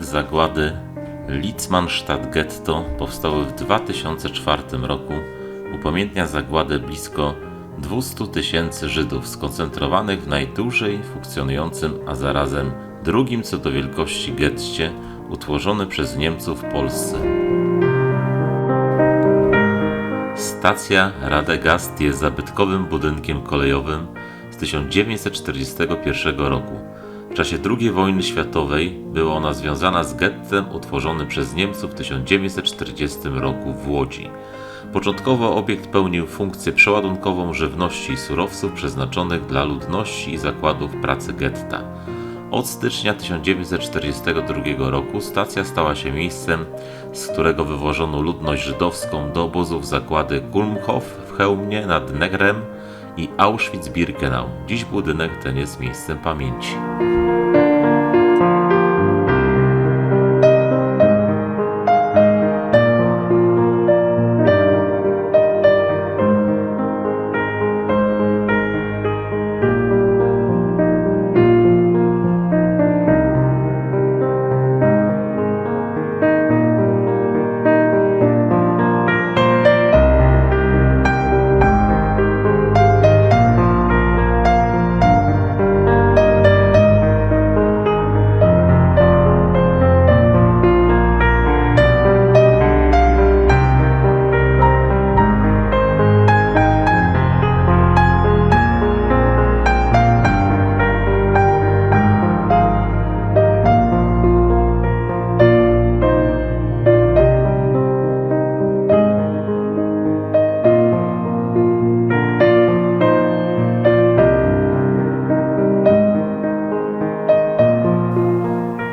zagłady Litzmannstadt Getto powstały w 2004 roku upamiętnia zagładę blisko 200 tysięcy Żydów skoncentrowanych w najdłużej funkcjonującym, a zarazem drugim co do wielkości getcie utworzony przez Niemców w Polsce. Stacja Radegast jest zabytkowym budynkiem kolejowym z 1941 roku. W czasie II wojny światowej była ona związana z gettem utworzonym przez Niemców w 1940 roku w Łodzi. Początkowo obiekt pełnił funkcję przeładunkową żywności i surowców przeznaczonych dla ludności i zakładów pracy getta. Od stycznia 1942 roku stacja stała się miejscem, z którego wywożono ludność żydowską do obozów zakłady Kulmhof w Chełmie nad Negrem i Auschwitz-Birkenau. Dziś budynek ten jest miejscem pamięci.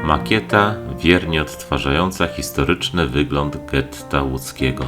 Makieta wiernie odtwarzająca historyczny wygląd getta łódzkiego.